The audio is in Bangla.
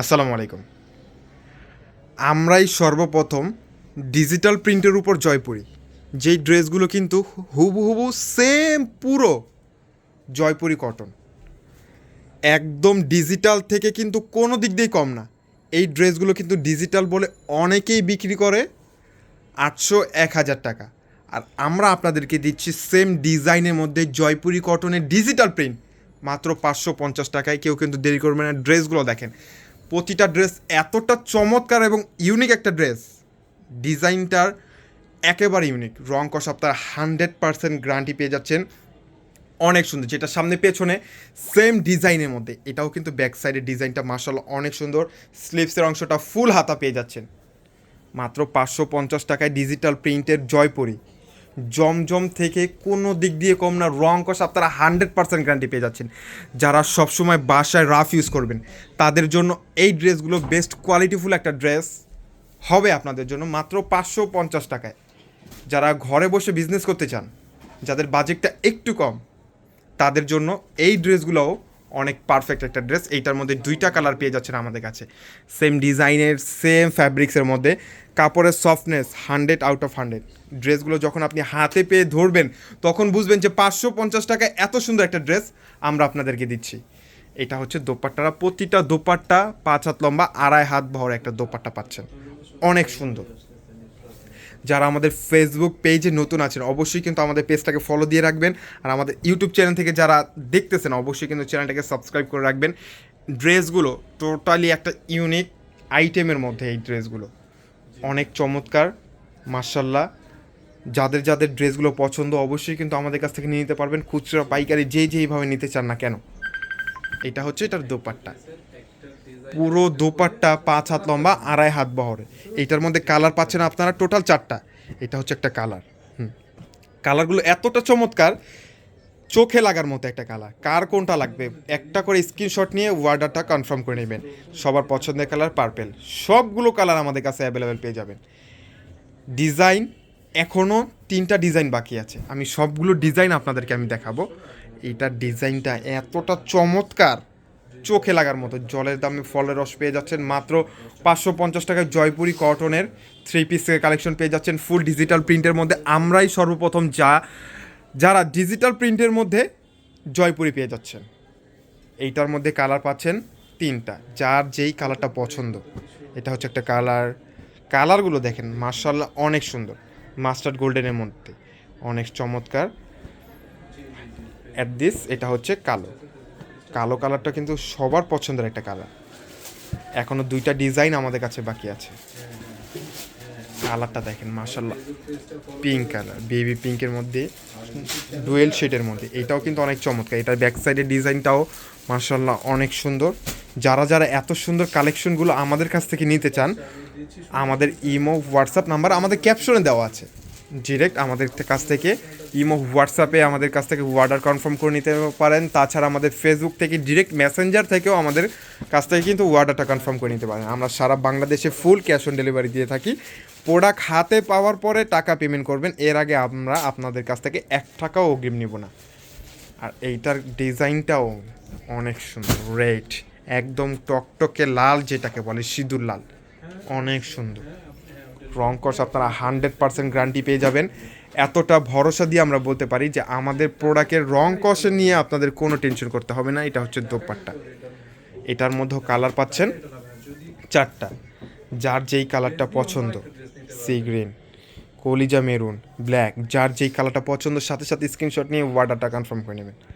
আসসালামু আলাইকুম। আমরাই সর্বপ্রথম ডিজিটাল প্রিন্টের উপর জয়পুরি যেই ড্রেসগুলো কিন্তু হুবহুবু সেম পুরো জয়পুরি কটন। একদম ডিজিটাল থেকে কিন্তু কোনো দিক দিয়েই কম না। এই ড্রেসগুলো কিন্তু ডিজিটাল বলে অনেকেই বিক্রি করে আটশো এক হাজার টাকা। আর আমরা আপনাদেরকে দিচ্ছি সেম ডিজাইনের মধ্যে জয়পুরি কটনের ডিজিটাল প্রিন্ট। মাত্র পাঁচশো পঞ্চাশ টাকায় কেউ কিন্তু দেরি করবে না, ড্রেসগুলো দেখেন। প্রতিটা ড্রেস এতটা চমৎকার এবং ইউনিক একটা ড্রেস। ডিজাইনটার একেবারে ইউনিক রং কষ আপনার হান্ড্রেড পারসেন্ট গ্যারান্টি পেয়ে যাচ্ছেন। অনেক সুন্দর। যেটা সামনে পেছনে সেম ডিজাইনের মধ্যে। এটাও কিন্তু ব্যাক সাইডের ডিজাইনটা মার্শাল অনেক সুন্দর। স্লিভসের অংশটা ফুল হাতা পেয়ে যাচ্ছেন। মাত্র পাঁচশো পঞ্চাশ টাকায় ডিজিটাল প্রিন্টের জয়পুরি। জমজম থেকে কোনো দিক দিয়ে কম না রং কষ আপনারা হান্ড্রেড পার্সেন্ট গ্যারান্টি পেয়ে যাচ্ছেন। যারা সবসময় বাসায় রাফ ইউজ করবেন, তাদের জন্য এই ড্রেসগুলো বেস্ট কোয়ালিটিফুল একটা ড্রেস হবে আপনাদের জন্য মাত্র পাঁচশো পঞ্চাশ টাকায়। যারা ঘরে বসে বিজনেস করতে চান, যাদের বাজেটটা একটু কম, তাদের জন্য এই ড্রেসগুলোও অনেক পারফেক্ট একটা ড্রেস এইটার মধ্যে দুইটা কালার পেয়ে যাচ্ছেন আমাদের কাছে। সেম ডিজাইনের সেম ফ্যাব্রিক্সের মধ্যে। কাপড়ের softness hundred out of hundred ড্রেসগুলো যখন আপনি হাতে পেয়ে ধরবেন, তখন বুঝবেন যে পাঁচশো পঞ্চাশ টাকায় এত সুন্দর একটা ড্রেস আমরা আপনাদেরকে দিচ্ছি। এটা হচ্ছে দোপাট্টারা। প্রতিটা দোপাট্টা পাঁচ হাত লম্বা, আড়াই হাত ভর একটা দোপাট্টা পাচ্ছেন। অনেক সুন্দর। যারা আমাদের ফেসবুক পেজে নতুন আছেন অবশ্যই কিন্তু আমাদের পেজটাকে ফলো দিয়ে রাখবেন। আর আমাদের ইউটিউব চ্যানেল থেকে যারা দেখতেছেন অবশ্যই কিন্তু চ্যানেলটাকে সাবস্ক্রাইব করে রাখবেন। ড্রেসগুলো টোটালি একটা ইউনিক আইটেমের মধ্যে এই ড্রেসগুলো অনেক চমৎকার মার্শাল্লাহ যাদের যাদের ড্রেসগুলো পছন্দ অবশ্যই কিন্তু আমাদের কাছ থেকে নিয়ে নিতে পারবেন। খুচরা পাইকারি যে যেইভাবে নিতে চান না কেন। এটা হচ্ছে এটার দোপাট্টা। পুরো দোপাট্টা, পাঁচ হাত লম্বা, আড়াই হাত বহরে। এইটার মধ্যে কালার পাচ্ছেন আপনারা টোটাল চারটা। এটা হচ্ছে একটা কালার, হুম। কালারগুলো এতটা চমৎকার, চোখে লাগার মতো একটা কালার। কার কোনটা লাগবে? একটা করে স্ক্রিনশট নিয়ে ওয়ার্ডারটা কনফার্ম করে নেবেন। সবার পছন্দের কালার পার্পেল। সবগুলো কালার আমাদের কাছে অ্যাভেলেবেল পেয়ে যাবেন। ডিজাইন এখনও তিনটা ডিজাইন বাকি আছে। আমি সবগুলো ডিজাইন আপনাদেরকে আমি দেখাবো। এইটার ডিজাইনটা এতটা চমৎকার। চোখে লাগার মতো। জলের দামে ফলের রস পেয়ে যাচ্ছেন মাত্র পাঁচশো পঞ্চাশ টাকায় জয়পুরি কটনের থ্রি পিসের কালেকশন পেয়ে যাচ্ছেন ফুল ডিজিটাল প্রিন্টের মধ্যে। আমরাই সর্বপ্রথম যা, যারা ডিজিটাল প্রিন্টের মধ্যে জয়পুরি পেয়ে যাচ্ছেন। এইটার মধ্যে কালার পাচ্ছেন তিনটা, যার যেই কালারটা পছন্দ। এটা হচ্ছে একটা কালার কালারগুলো দেখেন মার্শাল্লাহ অনেক সুন্দর। মাস্টার্ড গোল্ডেনের মধ্যে। অনেক চমৎকার। অ্যাট দিস এটা হচ্ছে কালো। কালো কালারটা কিন্তু সবার পছন্দের একটা কালার। এখনও দুইটা ডিজাইন আমাদের কাছে বাকি আছে। কালারটা দেখেন মার্শাল্লাহ পিঙ্ক কালার, বেবি পিঙ্কের মধ্যে, ডুয়েল শেডের মধ্যে। এটাও কিন্তু অনেক চমৎকার। এটার ব্যাক সাইডের ডিজাইনটাও মার্শাল্লাহ অনেক সুন্দর। যারা যারা এত সুন্দর কালেকশনগুলো আমাদের কাছ থেকে নিতে চান, আমাদের ইমো, হোয়াটসঅ্যাপ নাম্বার আমাদের ক্যাপশনে দেওয়া আছে। ডিরেক্ট আমাদের কাছ থেকে ইমো হোয়াটসঅ্যাপে আমাদের কাছ থেকে অর্ডার কনফার্ম করে নিতে পারেন। তাছাড়া আমাদের ফেসবুক থেকে ডিরেক্ট মেসেঞ্জার থেকেও আমাদের কাছ থেকে কিন্তু অর্ডারটা কনফার্ম করে নিতে পারেন। আমরা সারা বাংলাদেশে ফুল ক্যাশ অন ডেলিভারি দিয়ে থাকি। প্রোডাক্ট হাতে পাওয়ার পরে টাকা পেমেন্ট করবেন। এর আগে আমরা আপনাদের কাছ থেকে এক টাকাও অগ্রিম নিব না। আর এইটার ডিজাইনটাও অনেক সুন্দর। রেড একদম টকটকে লাল যেটাকে বলে সিঁদুর লাল। অনেক সুন্দর। রং কষ আপনারা হান্ড্রেড পার্সেন্ট গ্যারান্টি পেয়ে যাবেন। এতটা ভরসা দিয়ে আমরা বলতে পারি যে আমাদের প্রোডাক্টের রং কষে নিয়ে আপনাদের কোনো টেনশন করতে হবে না, এটা হচ্ছে দোপাট্টা। এটার মধ্যেও কালার পাচ্ছেন চারটা। যার যেই কালারটা পছন্দ সি গ্রিন কলিজা মেরুন ব্ল্যাক যার যেই কালারটা পছন্দ, সাথে সাথে স্ক্রিনশট নিয়ে অর্ডারটা কনফার্ম করে নেবেন।